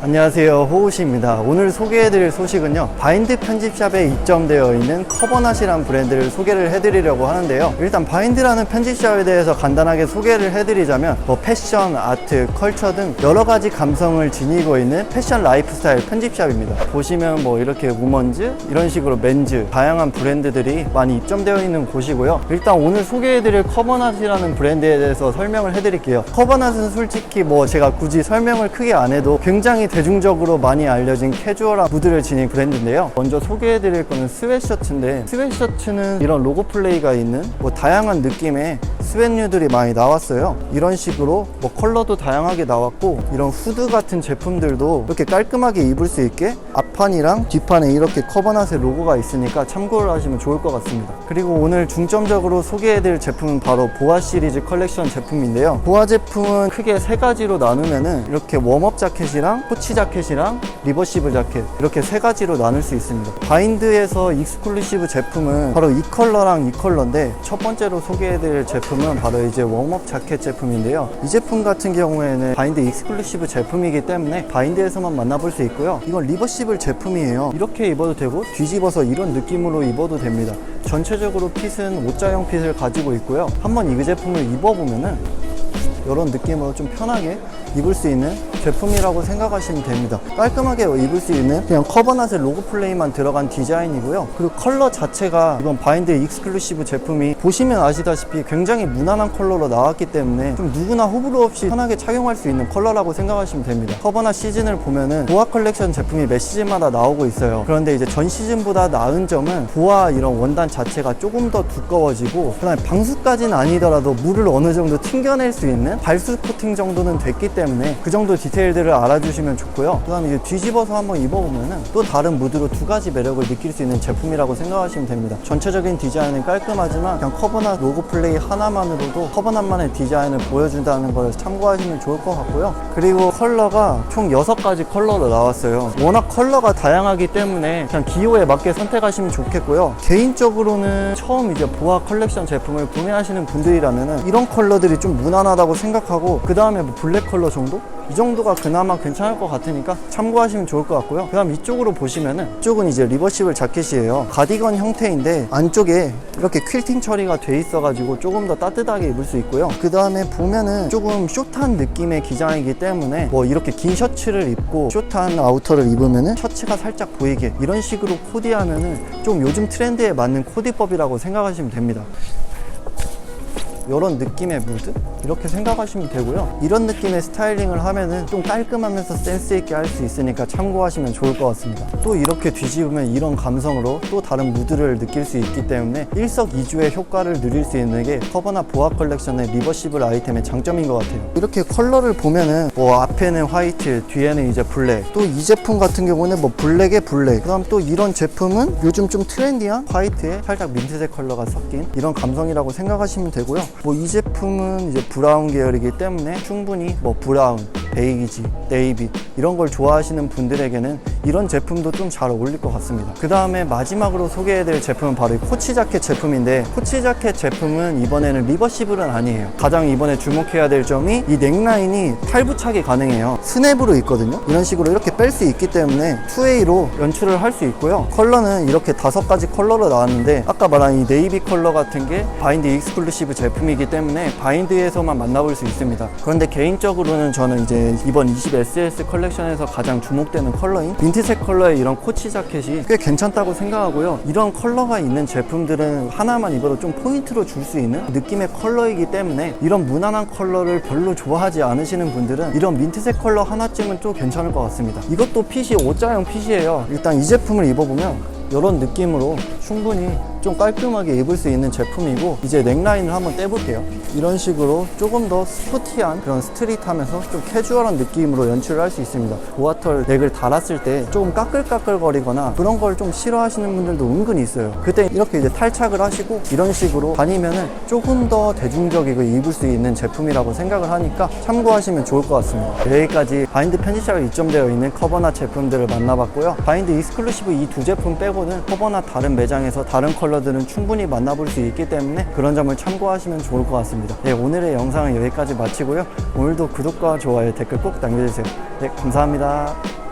안녕하세요. 호우시입니다. 오늘 소개해드릴 소식은요. 바인드 편집샵에 입점되어 있는 커버낫이라는 브랜드를 소개를 해드리려고 하는데요. 일단 바인드라는 편집샵에 대해서 간단하게 소개를 해드리자면 뭐 패션, 아트, 컬처 등 여러 가지 감성을 지니고 있는 패션 라이프스타일 편집샵입니다. 보시면 뭐 이렇게 우먼즈 이런 식으로 맨즈 다양한 브랜드들이 많이 입점되어 있는 곳이고요. 일단 오늘 소개해드릴 커버낫이라는 브랜드에 대해서 설명을 해드릴게요. 커버낫은 솔직히 뭐 제가 굳이 설명을 크게 안 해도 굉장히 대중적으로 많이 알려진 캐주얼한 무드를 지닌 브랜드인데요. 먼저 소개해드릴 거는 스웨셔츠인데 스웨셔츠는 이런 로고 플레이가 있는 뭐 다양한 느낌의 스웨뉴들이 많이 나왔어요. 이런 식으로 뭐 컬러도 다양하게 나왔고 이런 후드 같은 제품들도 이렇게 깔끔하게 입을 수 있게 앞판이랑 뒷판에 이렇게 커버낫의 로고가 있으니까 참고를 하시면 좋을 것 같습니다. 그리고 오늘 중점적으로 소개해드릴 제품은 바로 보아 시리즈 컬렉션 제품인데요. 보아 제품은 크게 세 가지로 나누면은 이렇게 웜업 자켓이랑 포치 자켓이랑 리버시브 자켓 이렇게 세 가지로 나눌 수 있습니다. 바인드에서 익스클루시브 제품은 바로 이 컬러랑 이 컬러인데 첫 번째로 소개해드릴 제품 은 바로 이제 웜업 자켓 제품인데요. 이 제품 같은 경우에는 바인드 익스클루시브 제품이기 때문에 바인드에서만 만나볼 수 있고요. 이건 리버시블 제품이에요. 이렇게 입어도 되고 뒤집어서 이런 느낌으로 입어도 됩니다. 전체적으로 핏은 옷자형 핏을 가지고 있고요. 한번 이 제품을 입어보면은 이런 느낌으로 좀 편하게 입을 수 있는 제품이라고 생각하시면 됩니다. 깔끔하게 입을 수 있는 그냥 커버낫의 로고 플레이만 들어간 디자인이고요. 그리고 컬러 자체가 이번 바인드 익스클루시브 제품이 보시면 아시다시피 굉장히 무난한 컬러로 나왔기 때문에 좀 누구나 호불호 없이 편하게 착용할 수 있는 컬러라고 생각하시면 됩니다. 커버낫 시즌을 보면은 보아 컬렉션 제품이 매 시즌마다 나오고 있어요. 그런데 이제 전 시즌보다 나은 점은 보아 이런 원단 자체가 조금 더 두꺼워지고 그다음에 방수까지는 아니더라도 물을 어느 정도 튕겨낼 수 있는 발수 코팅 정도는 됐기 때문에 그 정도 디테일들을 알아주시면 좋고요. 그 다음에 이제 뒤집어서 한번 입어보면은 또 다른 무드로 두 가지 매력을 느낄 수 있는 제품이라고 생각하시면 됩니다. 전체적인 디자인은 깔끔하지만 그냥 커버낫 로고 플레이 하나만으로도 커버낫만의 디자인을 보여준다는 걸 참고하시면 좋을 것 같고요. 그리고 컬러가 총 6가지 컬러로 나왔어요. 워낙 컬러가 다양하기 때문에 그냥 기호에 맞게 선택하시면 좋겠고요. 개인적으로는 처음 이제 보아 컬렉션 제품을 구매하시는 분들이라면은 이런 컬러들이 좀 무난하다고 생각하고 그 다음에 뭐 블랙 컬러 정도? 이 정도가 그나마 괜찮을 것 같으니까 참고하시면 좋을 것 같고요. 그 다음 이쪽으로 보시면은 이쪽은 이제 리버시블 자켓이에요. 가디건 형태인데 안쪽에 이렇게 퀼팅 처리가 돼 있어 가지고 조금 더 따뜻하게 입을 수 있고요. 그 다음에 보면은 조금 숏한 느낌의 기장이기 때문에 뭐 이렇게 긴 셔츠를 입고 숏한 아우터를 입으면은 셔츠가 살짝 보이게 이런 식으로 코디하면은 좀 요즘 트렌드에 맞는 코디법이라고 생각하시면 됩니다. 이런 느낌의 무드? 이렇게 생각하시면 되고요. 이런 느낌의 스타일링을 하면은 좀 깔끔하면서 센스 있게 할 수 있으니까 참고하시면 좋을 것 같습니다. 또 이렇게 뒤집으면 이런 감성으로 또 다른 무드를 느낄 수 있기 때문에 일석이조의 효과를 누릴 수 있는 게 커버나 보아 컬렉션의 리버시블 아이템의 장점인 것 같아요. 이렇게 컬러를 보면은 뭐 앞에는 화이트 뒤에는 이제 블랙 또 이 제품 같은 경우는 뭐 블랙에 블랙. 그다음 또 이런 제품은 요즘 좀 트렌디한 화이트에 살짝 민트색 컬러가 섞인 이런 감성이라고 생각하시면 되고요 뭐 이 제품은 이제 브라운 계열이기 때문에 충분히 뭐 브라운, 베이지, 네이비 이런 걸 좋아하시는 분들에게는 이런 제품도 좀 잘 어울릴 것 같습니다. 그 다음에 마지막으로 소개해드릴 제품은 바로 이 코치 자켓 제품인데 코치 자켓 제품은 이번에는 리버시블은 아니에요. 가장 이번에 주목해야 될 점이 이 넥라인이 탈부착이 가능해요. 스냅으로 있거든요. 이런 식으로 이렇게 뺄 수 있기 때문에 2A로 연출을 할 수 있고요. 컬러는 이렇게 다섯 가지 컬러로 나왔는데 아까 말한 이 네이비 컬러 같은 게 바인드 익스클루시브 제품이기 때문에 바인드에서만 만나볼 수 있습니다. 그런데 개인적으로는 저는 이제 이번 20SS 컬렉션에서 가장 주목되는 컬러인 민트색 컬러의 이런 코치 자켓이 꽤 괜찮다고 생각하고요. 이런 컬러가 있는 제품들은 하나만 입어도 좀 포인트로 줄 수 있는 느낌의 컬러이기 때문에 이런 무난한 컬러를 별로 좋아하지 않으시는 분들은 이런 민트색 컬러 하나쯤은 좀 괜찮을 것 같습니다. 이것도 핏이 옷자형 핏이에요. 일단 이 제품을 입어보면 이런 느낌으로 충분히 좀 깔끔하게 입을 수 있는 제품이고 이제 넥라인을 한번 떼볼게요. 이런 식으로 조금 더 스포티한 그런 스트릿하면서 좀 캐주얼한 느낌으로 연출을 할 수 있습니다. 보아털 넥을 달았을 때 조금 까끌까끌거리거나 그런 걸 좀 싫어하시는 분들도 은근히 있어요. 그때 이렇게 이제 탈착을 하시고 이런 식으로 다니면은 조금 더 대중적이고 입을 수 있는 제품이라고 생각을 하니까 참고하시면 좋을 것 같습니다. 여기까지 바인드 편집샵에 입점되어 있는 커버나 제품들을 만나봤고요. 바인드 익스클루시브 이 두 제품 빼고는 커버나 다른 매장에서 다른 컬러 컬러들은 충분히 만나볼 수 있기 때문에 그런 점을 참고하시면 좋을 것 같습니다. 네, 오늘의 영상은 여기까지 마치고요. 오늘도 구독과 좋아요, 댓글 꼭 남겨주세요. 네, 감사합니다.